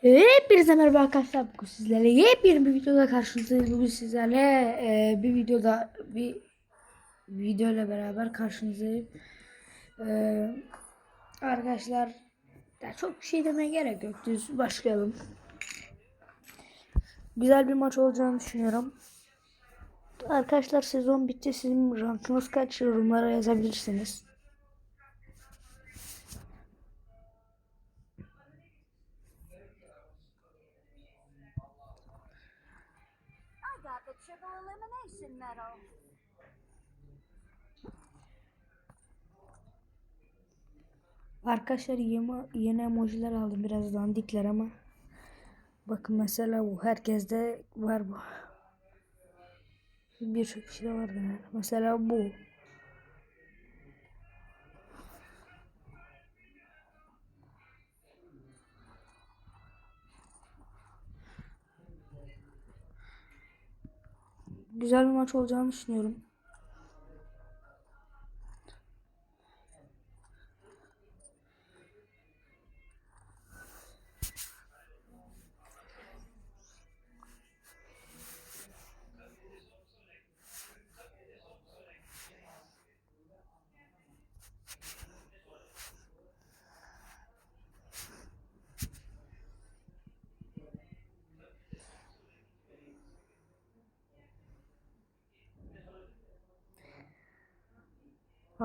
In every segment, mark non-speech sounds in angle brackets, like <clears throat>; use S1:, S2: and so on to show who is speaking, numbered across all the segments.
S1: Hepinize merhaba arkadaşlar. Bugün sizlerle yepyeni bir videoda karşınızdayız. Bugün sizlerle e, bir videoda bir video ile beraber karşınızdayım. E, arkadaşlar ya çok bir şey demeye gerek yok. Düz başlayalım. Güzel bir maç olacağını düşünüyorum. Arkadaşlar sezon bitti. Sizin rankınız kaç yorumlara yazabilirsiniz.
S2: Medal.
S1: Arkadaşlar yeni, yeni emojiler aldım biraz dandikler ama bakın mesela bu herkeste var bu. Birçok kişide var yani. Mesela bu. Güzel bir maç olacağını düşünüyorum.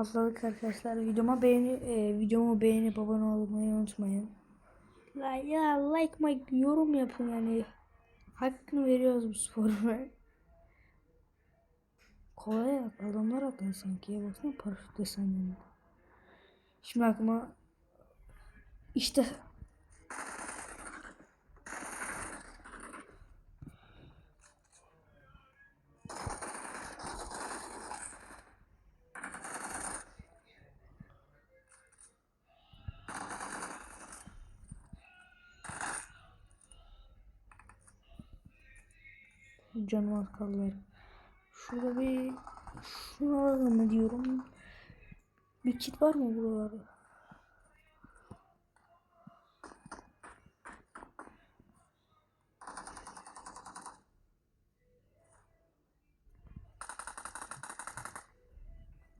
S1: Fazlalık arkadaşlar. Videoma beğeni e, videomu beğenip abone olmayı unutmayın. La ya like my yorum yapın yani. Hakkını veriyoruz bu sporuna. Kolay. Adamlar atlar sanki. Baksana paraşüt desenlerine. Şimdi aklıma işte canavar kaldılar. Şurada bir şunu alalım mı diyorum. Bir kit var mı buralarda?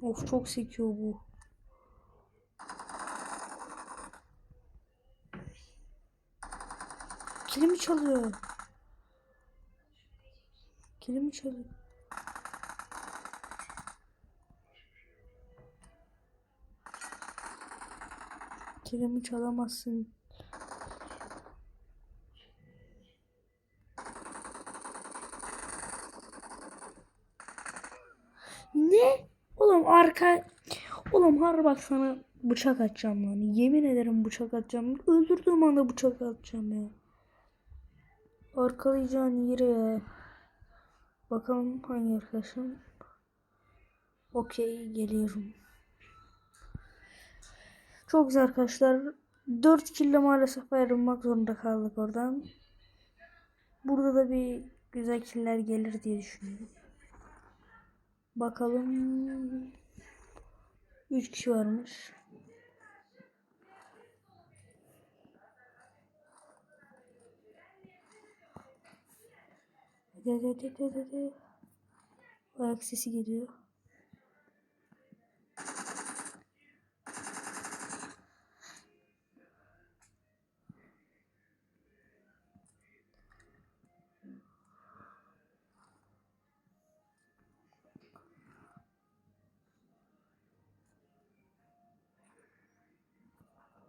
S1: Of çok sekiyor bu. Kilimi çalıyor. Kilimi çalıyor. Kilimi çalamazsın. Ne? Oğlum arka... Oğlum har bak sana bıçak atacağım lan. Yemin ederim bıçak atacağım. Öldürdüğüm anda bıçak atacağım ya. Arkalayacağın yere ya. Bakalım hangi arkadaşım. Okey geliyorum. Çok güzel arkadaşlar. 4 kille maalesef ayrılmak zorunda kaldık oradan. Burada da bir güzel killer gelir diye düşünüyorum. Bakalım. 3 kişi varmış. Hadi hadi hadi hadi hadi. Ayak sesi geliyor.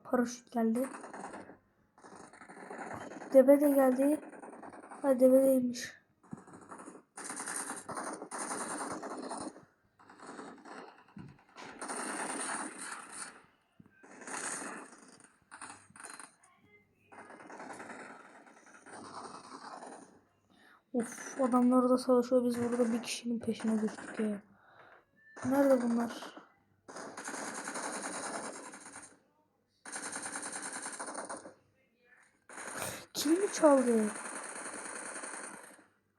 S1: Paraşüt geldi. Deve de geldi. Ha deve değilmiş. Of adamlar orada savaşıyor biz burada bir kişinin peşine düştük ya. Nerede bunlar? Kilimi çaldı.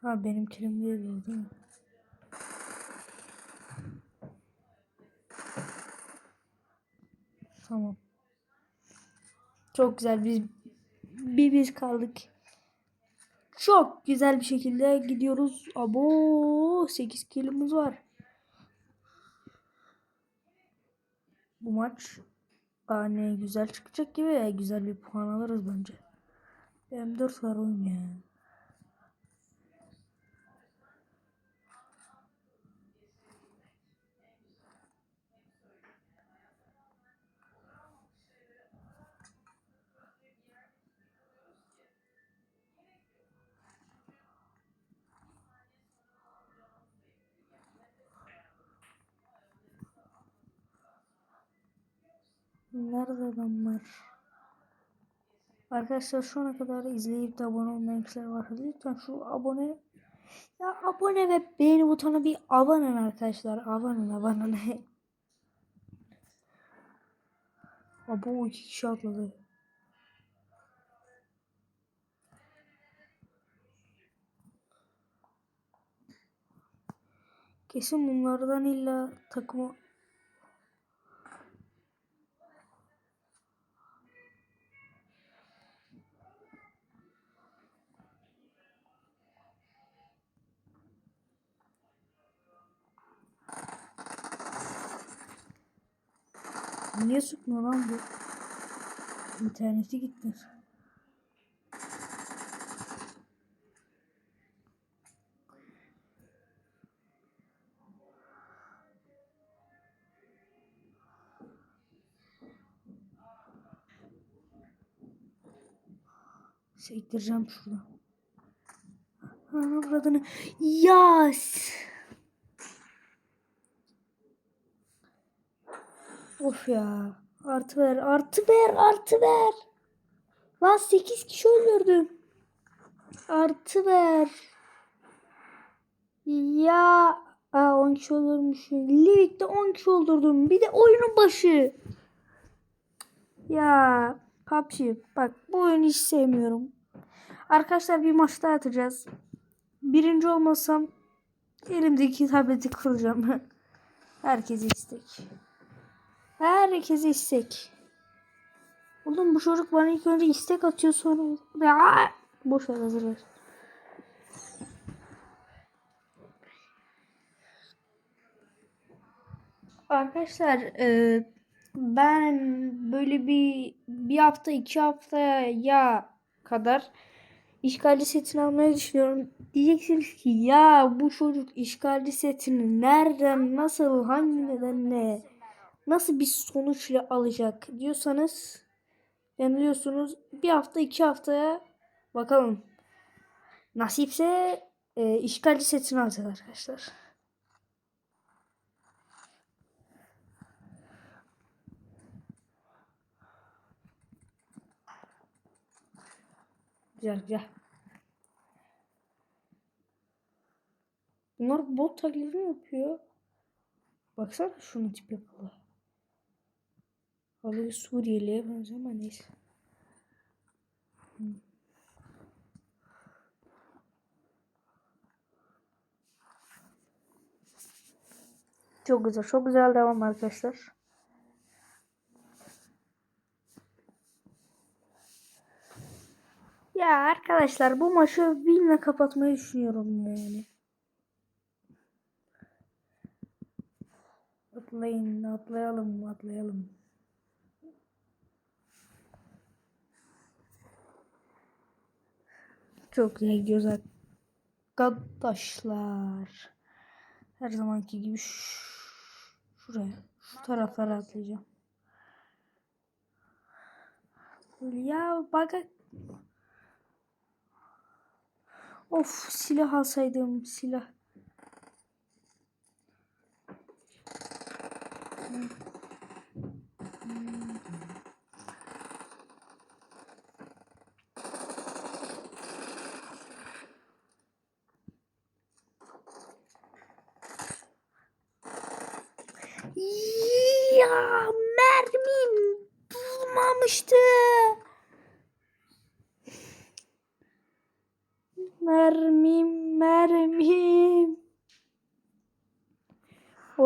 S1: Ha benim kilim değil değil mi? Tamam. Çok güzel biz bir biz kaldık. Çok güzel bir şekilde gidiyoruz. Abo 8 kilomuz var. Bu maç Aa, ne güzel çıkacak gibi ya. Güzel bir puan alırız bence. M4 var oyun ya. Nerede adamlar? Arkadaşlar şu ana kadar izleyip de abone olmayan kişiler varsa lütfen şu abone ya abone ve beğeni butonu bir abanın arkadaşlar. Abanın abanın. <laughs> Abo iki kişi atladı. Kesin bunlardan illa takıma Niye sıkmıyor lan bu? İnterneti gitti. Sektireceğim şuradan. Ana buradını. Yas. Of ya. Artı ver, artı ver, artı ver. Lan 8 kişi öldürdüm. Artı ver. Ya. Aa 10 kişi öldürmüşüm. Livik'te 10 kişi öldürdüm. Bir de oyunun başı. Ya. PUBG. Bak bu oyunu hiç sevmiyorum. Arkadaşlar bir maç daha atacağız. Birinci olmasam elimdeki tableti kıracağım. <laughs> Herkese istek. Herkese istek. Oğlum bu çocuk bana ilk önce istek atıyor sonra. Ya, boş ver hazır ver. Arkadaşlar e, ben böyle bir bir hafta iki haftaya kadar işgalci setini almayı düşünüyorum. Diyeceksiniz ki ya bu çocuk işgalci setini nereden nasıl hangi nedenle nasıl bir sonuçla alacak diyorsanız yanılıyorsunuz. Bir hafta iki haftaya bakalım. Nasipse e, işgalci setini alacağız arkadaşlar. Güzel güzel. Bunlar bot taklidi yapıyor? Baksana şunu tip yapılı. Vallahi Suriyeli'ye benziyor ama neyse. Çok güzel. Çok güzel devam arkadaşlar. Ya arkadaşlar bu maçı winle kapatmayı düşünüyorum yani. Atlayın, atlayalım, atlayalım. Çok güzel gidiyoruz arkadaşlar. Her zamanki gibi şuraya, şu taraflara atlayacağım. Ya bak Of silah alsaydım silah.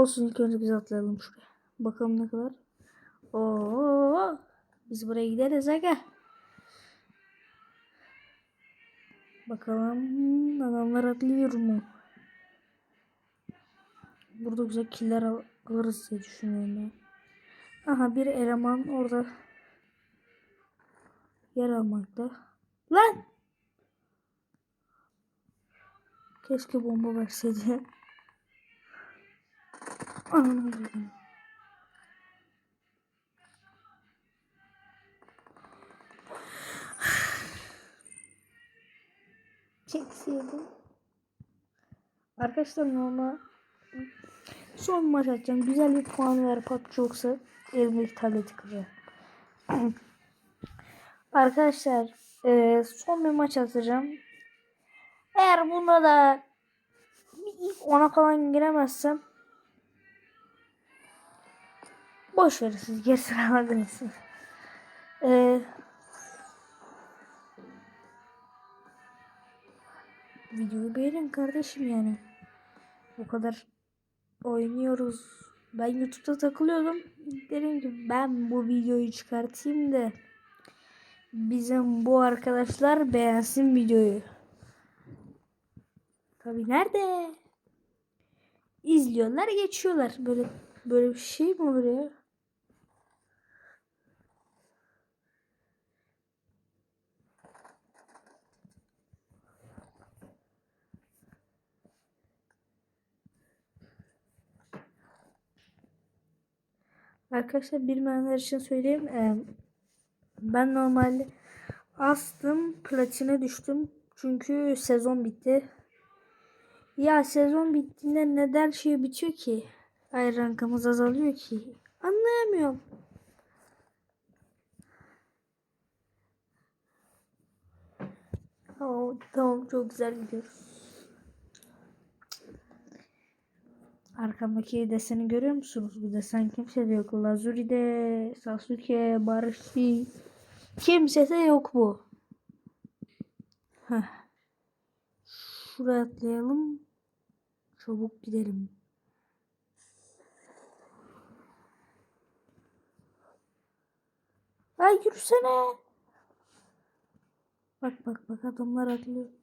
S1: Olsun ilk önce biz atlayalım şuraya. Bakalım ne kadar. Oo, biz buraya gideriz aga. Bakalım adamlar atlıyor mu? Burada güzel killer al- alırız diye düşünüyorum ben. Aha bir eleman orada yer almakta. Lan! Keşke bomba verseydi. Ananı. Çekseydim. Arkadaşlar normal son maç atacağım. Güzel bir puan ver PUBG yoksa elimdeki tableti kıracağım. <clears throat> Arkadaşlar e, son bir maç atacağım. Eğer bunda da ona falan giremezsem boş verin siz gerisini alabilirsiniz. E, videoyu beğenin kardeşim yani. Bu kadar oynuyoruz. Ben YouTube'da takılıyordum. Dedim ki ben bu videoyu çıkartayım da bizim bu arkadaşlar beğensin videoyu. Tabi nerede? İzliyorlar geçiyorlar. Böyle böyle bir şey mi olur? Arkadaşlar bilmeyenler için söyleyeyim. Ee, ben normalde astım platine düştüm. Çünkü sezon bitti. Ya sezon bittiğinde neden şey bitiyor ki? Ay rankımız azalıyor ki. Anlayamıyorum. Oh, tamam çok güzel gidiyoruz. Arkamdaki deseni görüyor musunuz? Bu desen kimse de yok. Lazuri'de, Sasuke, Barış'i. Kimse de yok bu. Heh. Şuraya atlayalım. Çabuk gidelim. Ay yürüsene. Bak bak bak adamlar atlıyor.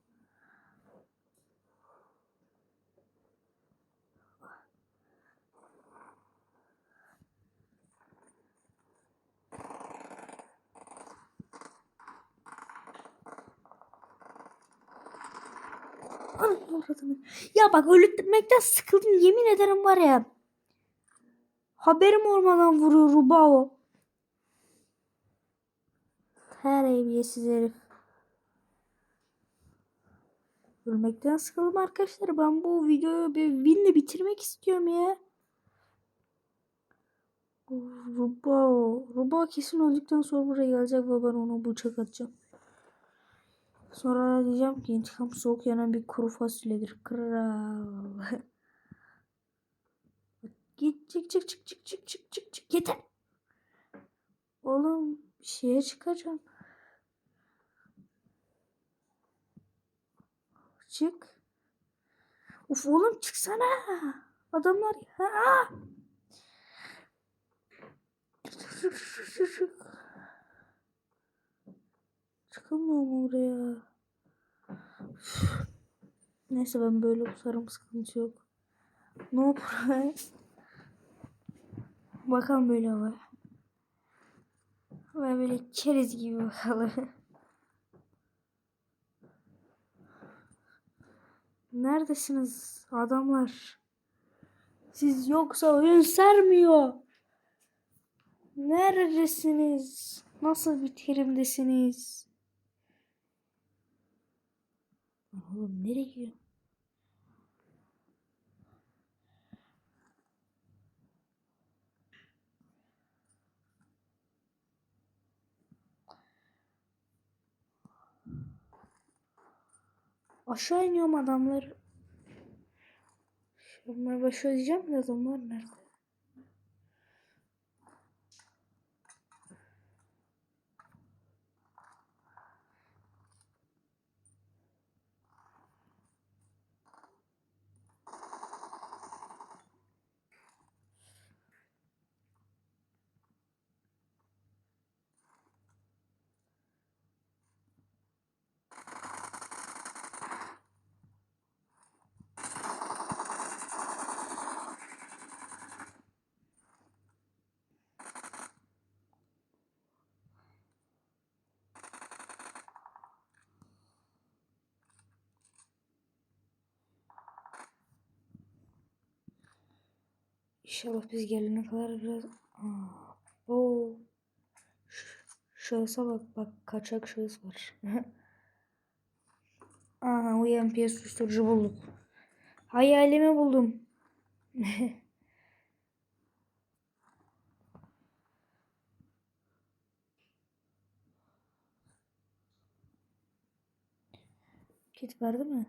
S1: Ya bak öldürmekten sıkıldım yemin ederim var ya. Haberim olmadan vuruyor Rubao. Her eviyesiz herif. Ölmekten sıkıldım arkadaşlar. Ben bu videoyu bir winle bitirmek istiyorum ya. Rubao. Rubao kesin öldükten sonra buraya gelecek ve ben ona bıçak atacağım. Sonra diyeceğim ki intikam soğuk yanan bir kuru fasulyedir. Kral. <laughs> Git çık çık çık çık çık çık çık çık yeter. Oğlum bir şeye çıkacağım. Çık. Uf oğlum çıksana. Adamlar ha. Çık çık çık çık çık. Çıkamıyorum oraya. Neyse ben böyle kusarım sıkıntı yok. No problem. <laughs> Bakalım böyle var. Ve böyle keriz gibi bakalım. <laughs> Neredesiniz adamlar? Siz yoksa oyun sermiyor. Neredesiniz? Nasıl bir terimdesiniz? Oğlum nereye gidiyor? Aşağı iniyorum adamlar. Şunları başa diyeceğim de adamlar nerede? İnşallah biz gelene kadar biraz... Aa, o Şahısa bak bak kaçak şahıs var. <laughs> Aha UMP'ye susturucu bulduk. Hayalimi buldum. <laughs> Kit verdi mi?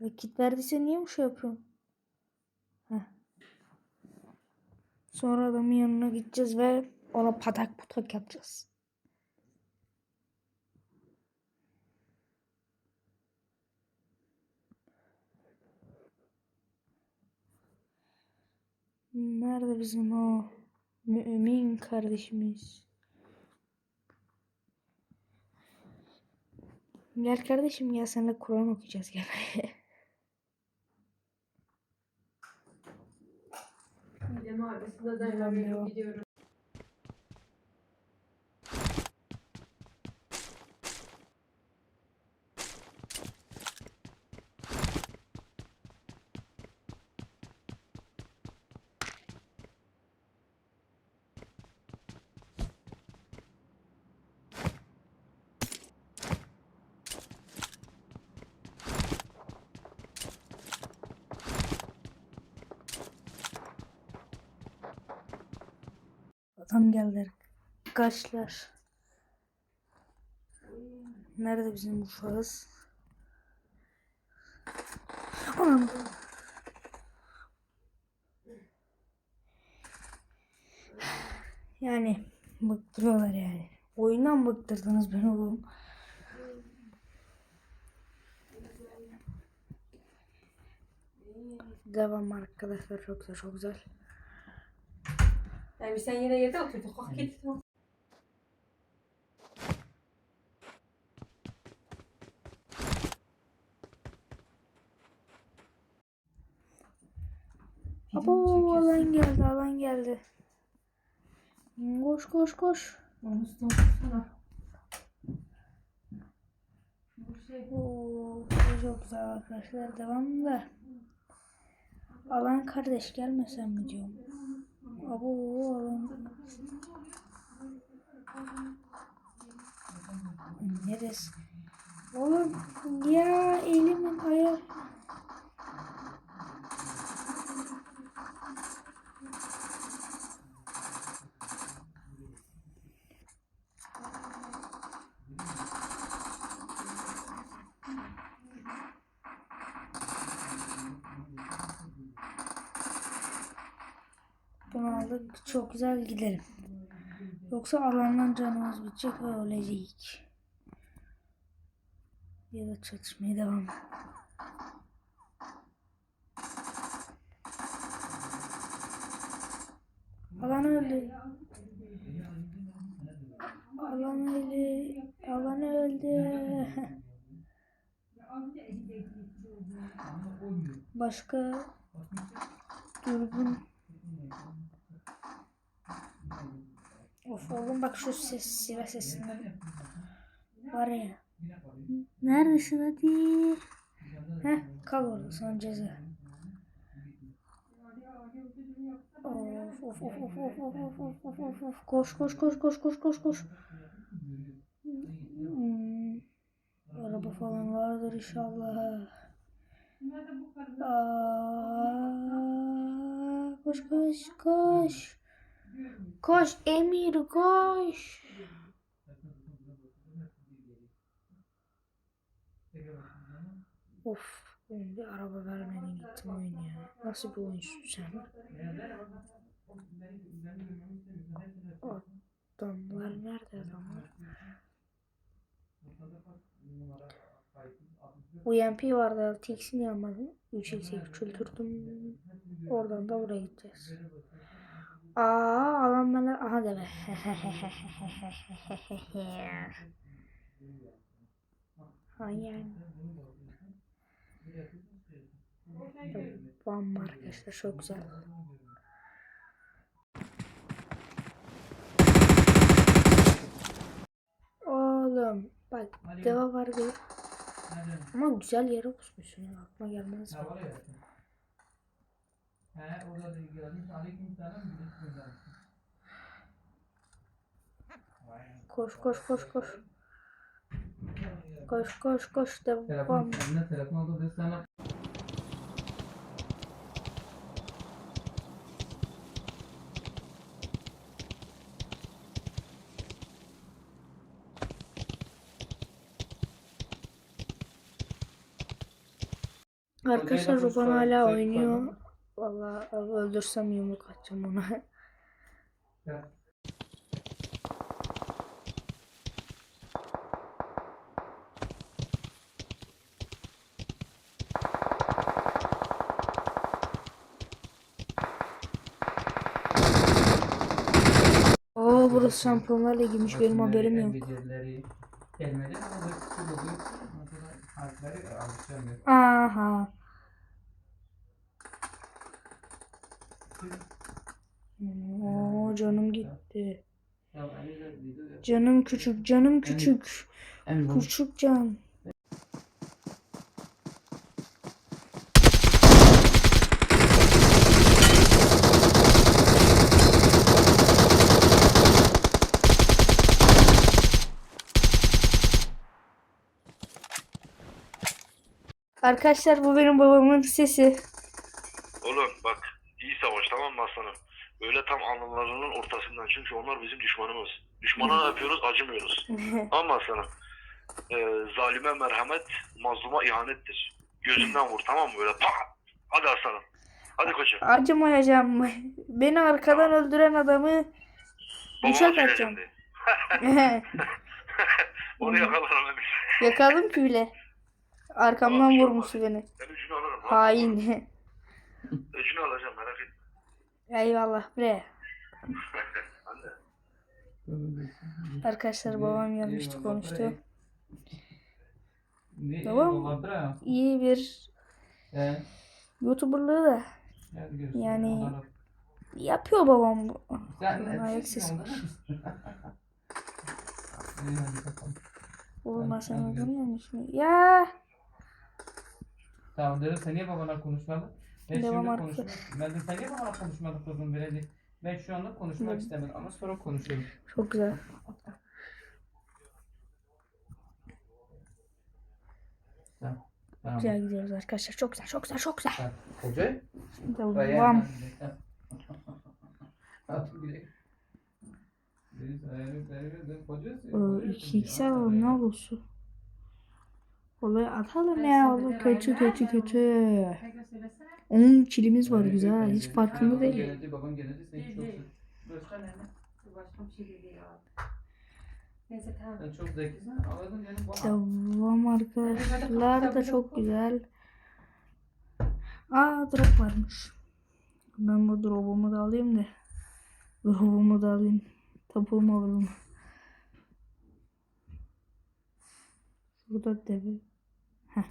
S1: Ve kit verdiyse niye bu şey yapıyorum? Sonra adamın yanına gideceğiz ve ona patak putak yapacağız. Nerede bizim o mümin kardeşimiz? Gel kardeşim gel seninle Kur'an okuyacağız gel. <laughs>
S3: Midem ağrısında
S1: dayanamıyorum
S3: gidiyorum.
S1: Geldi arkadaşlar. Nerede bizim şahıs? Anam. Yani bıktırıyorlar yani. Oyundan bıktırdınız beni oğlum. Devam arkadaşlar çok güzel çok güzel.
S3: Yani sen yine yerde oturdun. Kalk git.
S1: Abo alan geldi alan geldi. Koş koş koş.
S3: Onu şey
S1: Oo, çok güzel arkadaşlar devam da. Alan kardeş gelmesen mi diyorum. Abo alan. Neresi? Oğlum ya elimin ayak. Bunu aldık. Çok güzel gidelim. Yoksa alandan canımız bitecek ve ölecek. Ya da çatışmaya devam. Alan öldü. Alan öldü. Alan öldü. Başka dürbün Of oğlum bak şu ses silah sesinden. Var ya. Neredesin hadi? Heh kal orada son ceza. Of of of of of of of of of of of koş koş koş koş koş koş koş. Hmm. Araba falan vardır inşallah. Aa, koş koş koş. Koş Emir koş. Of bir araba vermedin gittim oyun ya. Nasıl bir oyunsun sen? Adamlar nerede adamlar? UMP vardı TX'ini yanmadım. 3x'e küçültürdüm. Oradan da buraya gideceğiz. Aa alan bana aha deme. <laughs> ha yani. Tamam arkadaşlar çok güzel. Oğlum bak deva var diye. Ama güzel yere kusmuşsun. Aklıma gelmez.
S4: He orada da gelmiş. Aleyküm selam. Bismillah. Vay.
S1: Koş koş koş koş. Koş koş koş devam.
S4: Telefon eline telefon sana
S1: Arkadaşlar Ruban hala
S4: şey
S1: oynuyor. Vallahi öldürsem yumruk atacağım ona.
S4: Ya,
S1: Oo burası Şampiyonlar Ligi'miş benim haberim yok.
S4: becerileri, kelimeleri ama da küçük oluyor. Mesela harfleri alışamıyor.
S1: Aha. Oo canım gitti.
S4: Ya, elimde video yok.
S1: Canım küçük, canım küçük.
S4: En bu-
S1: Küçük can. Arkadaşlar bu benim babamın sesi.
S5: Oğlum bak iyi savaş tamam mı aslanım? Öyle tam alnlarının ortasından çünkü onlar bizim düşmanımız. Düşmana ne yapıyoruz? Acımıyoruz. mı aslanım? Ee, zalime merhamet, mazluma ihanettir. Gözünden vur tamam mı? Böyle pa! Hadi aslanım. Hadi koçum.
S1: Acımayacağım mı? <laughs> Beni arkadan öldüren adamı bıçak
S5: söyleyeceğim
S1: atacağım. <laughs>
S5: Onu yakalarım demiş. <laughs>
S1: Yakalım ki bile. Arkamdan vurmuş beni.
S5: Ben üçünü alırım.
S1: Hain.
S5: Üçünü alacağım merak etme.
S1: Eyvallah bre. Arkadaşlar babam gelmişti konuştu.
S4: Ha.
S1: İyi bir. YouTuber'lığı da. Yani- yapıyor babam. bu.
S4: Sen
S1: Bunun
S4: ne
S1: ayak
S4: çektin
S1: sesi
S4: ondan
S1: var. <laughs> Oğlum sen
S4: Hadi
S1: görmüyor musun? Ya.
S4: Tamam dedim sen niye babana konuşmadın? Ben
S1: Devam
S4: şimdi
S1: artık.
S4: de sen niye babana konuşmadın kızım böyle Ben şu anda konuşmak
S1: Hı.
S4: istemedim ama sonra konuşurum.
S1: Çok güzel.
S4: Tamam. Tamam.
S1: Güzel gidiyoruz arkadaşlar. Çok güzel, çok güzel, çok güzel.
S4: Hoca?
S1: Devam. İki iki alalım ne olursun. Olay atalım ya kötü kötü kötü.
S3: Tekrar söylesene.
S1: 10 kilimiz var güzel. Hiç farkında değil.
S4: Geldi, babam geldi, sen
S3: Değil.
S4: Başka ne?
S3: Bu başka bir şey değil ya. Neyse tamam.
S4: Sen çok zekisin, aradın yani bu
S1: Devam arkadaşlar da çok güzel. Aa drop varmış. Ben bu drop'umu da alayım da. Drop'umu da alayım. Tapuğumu alalım. Burada deve. Heh.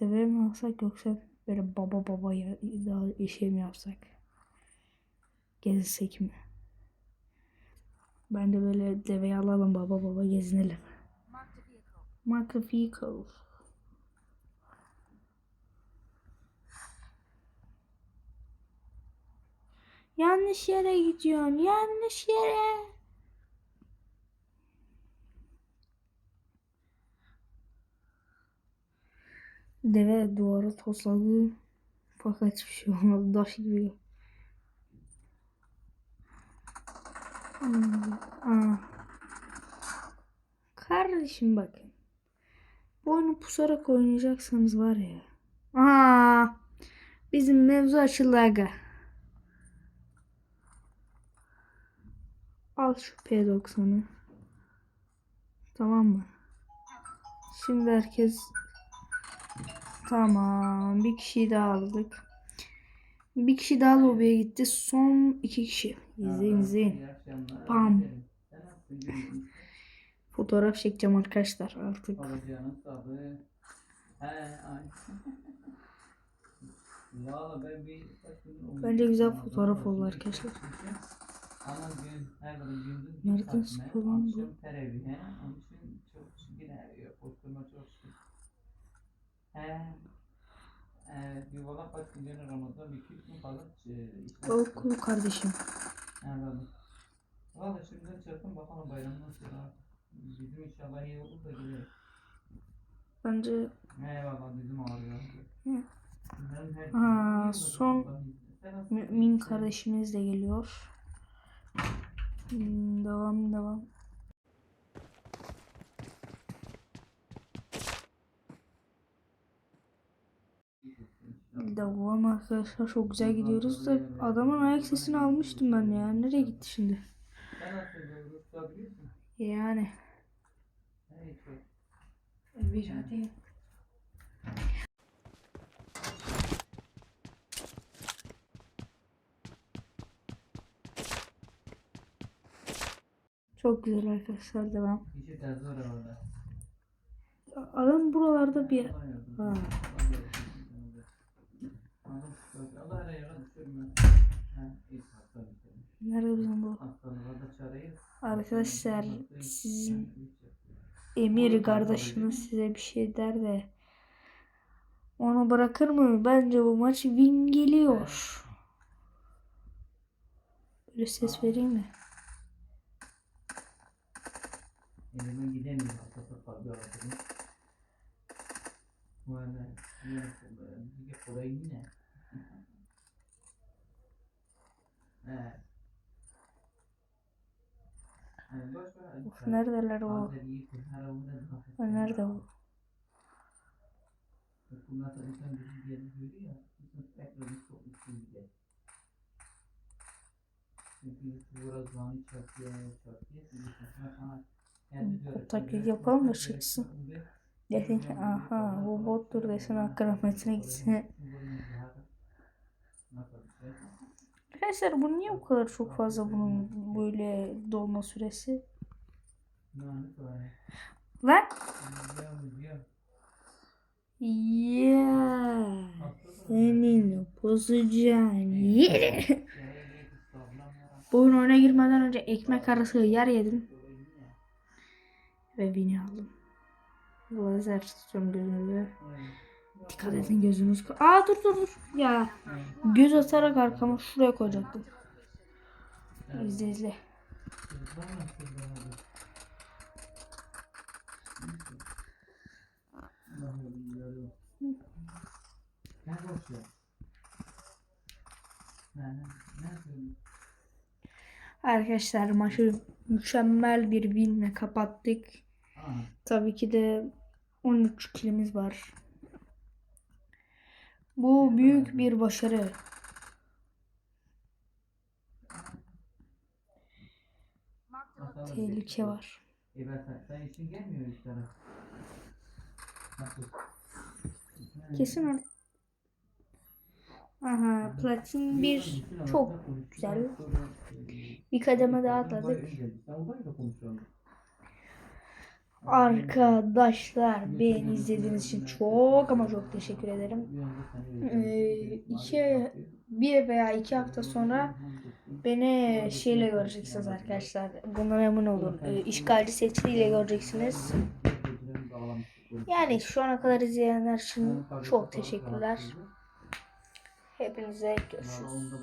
S1: Deve mi alsak yoksa böyle baba baba ya, daha şey mi yapsak? Gezsek mi? Ben de böyle deveyi alalım baba baba gezinelim. Mark vehicle. Yanlış yere gidiyorsun. Yanlış yere. Deve duvara tosladı. Fakat hiçbir şey olmadı. Daş gibi. Hmm, Aa. Kardeşim bakın. Bu oyunu pusarak oynayacaksanız var ya. Aa, bizim mevzu açıldı aga. Al şu P90'ı. Tamam mı? Şimdi herkes Tamam. Bir kişiyi daha aldık. Bir kişi daha lobiye gitti. Son iki kişi. İzleyin izleyin. Pam. Fotoğraf çekeceğim arkadaşlar artık. Bence güzel fotoğraf oldu arkadaşlar. Nereden
S4: bir saatine,
S1: sıkıyor lan bu?
S4: akşam teravih, he? Onun için çok yine yok. Oturma çok şükür. He. He. e, kaç Ramazan gün e.
S1: Oku kardeşim.
S4: Anladım. Valla şimdiden çıktım bakalım bayramdan sonra. Bizim inşallah iyi olur da gideriz.
S1: Bence
S4: Eyvallah bizim ağrıyor.
S1: Hı. Ha,
S4: iyi
S1: son
S4: nasıl-
S1: mümin kardeşimiz de geliyor. Hmm, devam devam. Devam arkadaşlar çok güzel gidiyoruz da adamın ayak sesini almıştım ben ya. Nereye gitti şimdi? Yani. Bir hadi. Çok güzel arkadaşlar devam. Adam buralarda bir Ha. Nerede bizim bu? Arkadaşlar sizin Emir kardeşiniz size bir şey der de onu bırakır mı? Bence bu maç win geliyor. Böyle ses vereyim mi?
S4: Elime gidemiyor. Böyle. Bir kolay yine. Evet.
S1: Of, neredeler o? Ha, Nerede o? Taklit yapalım da çıksın. Desin ki aha bu bottur desin hakkı rahmetine gitsin.
S4: Nasıl bir şey?
S1: Arkadaşlar bu niye bu kadar çok fazla bunun böyle dolma süresi? Lan! Ya senin bozacağın yeri.
S4: Yaraya bir kıskanma var.
S1: Bu oyun oyuna girmeden önce ekmek arası yer yedim ve bini aldım. Lazer tutuyorum gözünüze. Dikkat edin gözünüz. Aa dur dur dur. Ya göz atarak arkama şuraya koyacaktım. İzle izle. Arkadaşlar maçı mükemmel bir winle kapattık. Tabii ki de 13 kilimiz var. Bu büyük bir başarı. Tehlike var.
S4: E ben sen, sen için gelmiyor üst taraf. Nasıl?
S1: Kesin öyle. Aha platin bir çok güzel. Bir kademe daha atladık. Arkadaşlar beni izlediğiniz için çok ama çok teşekkür ederim. Ee, iki, bir veya iki hafta sonra beni şeyle göreceksiniz arkadaşlar. Bundan emin olun. Ee, işgalci seçiliyle göreceksiniz. Yani şu ana kadar izleyenler için çok teşekkürler. Hepinize görüşürüz.